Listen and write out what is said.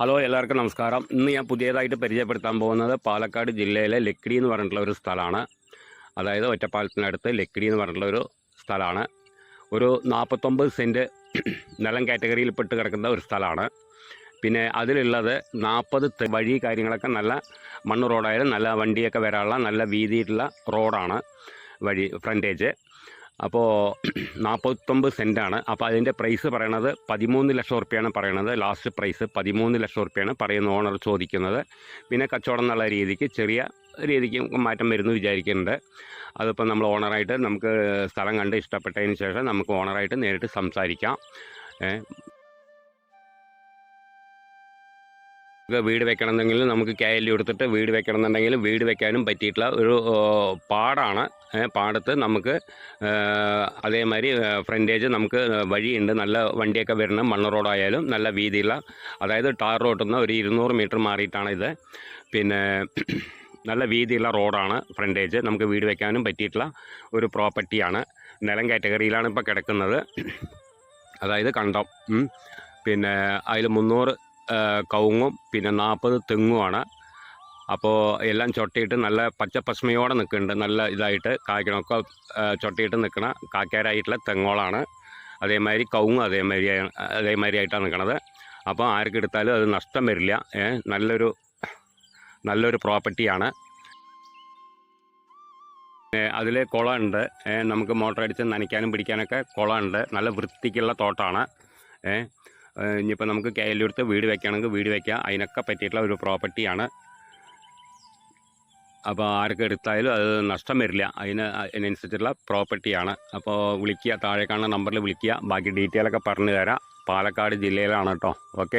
Hello എല്ലാവർക്കും നമസ്കാരം. ഇന്ന് ഞാൻ പുതിയതായിട്ട് പരിചയപ്പെടുത്താൻ പോകുന്നത് പാലക്കാട് ജില്ലയിലെ ലക്കിടി എന്ന് പറഞ്ഞിട്ടുള്ള ഒരു സ്ഥലമാണ്. അതായത് ഒറ്റപ്പാലത്തിനടുത്ത് ലക്കിടി എന്ന് പറഞ്ഞിട്ടുള്ള ഒരു സ്ഥലമാണ്. ഒരു നാൽപ്പത്തൊമ്പത് സെന്റ് നിലം കാറ്റഗറിയിൽ പെട്ട് കിടക്കുന്ന ഒരു സ്ഥലമാണ്. പിന്നെ അതിലുള്ളത് നാൽപ്പത് വഴി കാര്യങ്ങളൊക്കെ നല്ല മണ്ണ് റോഡായാലും നല്ല വണ്ടിയൊക്കെ വരാനുള്ള നല്ല വീതിയിട്ടുള്ള റോഡാണ് വഴി ഫ്രണ്ടേജ്. അപ്പോൾ നാൽപ്പത്തൊമ്പത് സെന്റാണ് അപ്പോൾ അതിന്റെ പ്രൈസ് പറയണത് പതിമൂന്ന് ലക്ഷം റുപ്യാണ് പറയണത്. ലാസ്റ്റ് പ്രൈസ് പതിമൂന്ന് ലക്ഷം റുപ്യാണ് പറയുന്ന ഓണർ ചോദിക്കുന്നത്. പിന്നെ കച്ചവടം എന്നുള്ള രീതിക്ക് ചെറിയ രീതിക്ക് മാറ്റം വരുന്നു വിചാരിക്കുന്നുണ്ട്. അതിപ്പോൾ നമ്മൾ ഓണറായിട്ട് നമുക്ക് സ്ഥലം കണ്ട് ഇഷ്ടപ്പെട്ടതിന് ശേഷം നമുക്ക് ഓണറായിട്ട് നേരിട്ട് സംസാരിക്കാം. വീട് വെക്കണമെന്നെങ്കിൽ നമുക്ക് കെ എൽ എടുത്തിട്ട് വീട് വെക്കണമെന്നുണ്ടെങ്കിൽ വീട് വെക്കാനും പറ്റിയിട്ടുള്ള ഒരു പാടാണ്. പാടത്ത് നമുക്ക് അതേമാതിരി ഫ്രണ്ടേജ് നമുക്ക് വഴിയുണ്ട്. നല്ല വണ്ടിയൊക്കെ വരുന്ന മണ്ണ് റോഡായാലും നല്ല വീതിയുള്ള അതായത് ടാർ റോട്ടിൽ നിന്ന് ഒരു ഇരുന്നൂറ് മീറ്റർ മാറിയിട്ടാണ് ഇത്. പിന്നെ നല്ല വീതിയുള്ള റോഡാണ് ഫ്രണ്ടേജ്. നമുക്ക് വീട് വെക്കാനും പറ്റിയിട്ടുള്ള ഒരു പ്രോപ്പർട്ടിയാണ്. നിലം കാറ്റഗറിയിലാണ് ഇപ്പോൾ കിടക്കുന്നത്. അതായത് കണ്ടം. പിന്നെ അതിൽ മുന്നൂറ് കവുങ്ങും പിന്നെ നാൽപ്പത് തെങ്ങുമാണ് അപ്പോൾ എല്ലാം ചൊട്ടിയിട്ട് നല്ല പച്ച പശ്മയോടെ നിൽക്കുന്നുണ്ട്. നല്ല ഇതായിട്ട് കായ്ക്കണമൊക്കെ ചൊട്ടിയിട്ട് നിൽക്കണ കാക്കാരായിട്ടുള്ള തെങ്ങോളാണ്. അതേമാതിരി കവുങ്ങും അതേമാതിരി അതേമാതിരി ആയിട്ടാണ് നിൽക്കണത്. അപ്പോൾ ആർക്ക് എടുത്താലും അത് നഷ്ടം വരില്ല. നല്ലൊരു നല്ലൊരു പ്രോപ്പർട്ടിയാണ്. അതിൽ കുളമുണ്ട് നമുക്ക് മോട്ടർ അടിച്ച് നനയ്ക്കാനും പിടിക്കാനൊക്കെ കുളമുണ്ട് നല്ല വൃത്തിക്കുള്ള തോട്ടമാണ് ഏ, ഇനിയിപ്പോൾ നമുക്ക് കയ്യിലെടുത്ത് വീട് വെക്കുകയാണെങ്കിൽ വീട് വെക്കാം. അതിനൊക്കെ പറ്റിയിട്ടുള്ള ഒരു പ്രോപ്പർട്ടിയാണ് അപ്പോൾ ആർക്ക് എടുത്തായാലും അത് നഷ്ടം വരില്ല. അതിന് അതിനനുസരിച്ചുള്ള പ്രോപ്പർട്ടിയാണ് അപ്പോൾ വിളിക്കുക താഴെ കാണുന്ന നമ്പറിൽ വിളിക്കുക. ബാക്കി ഡീറ്റെയിലൊക്കെ പറഞ്ഞു തരാം പാലക്കാട് ജില്ലയിലാണ് കേട്ടോ. ഓക്കെ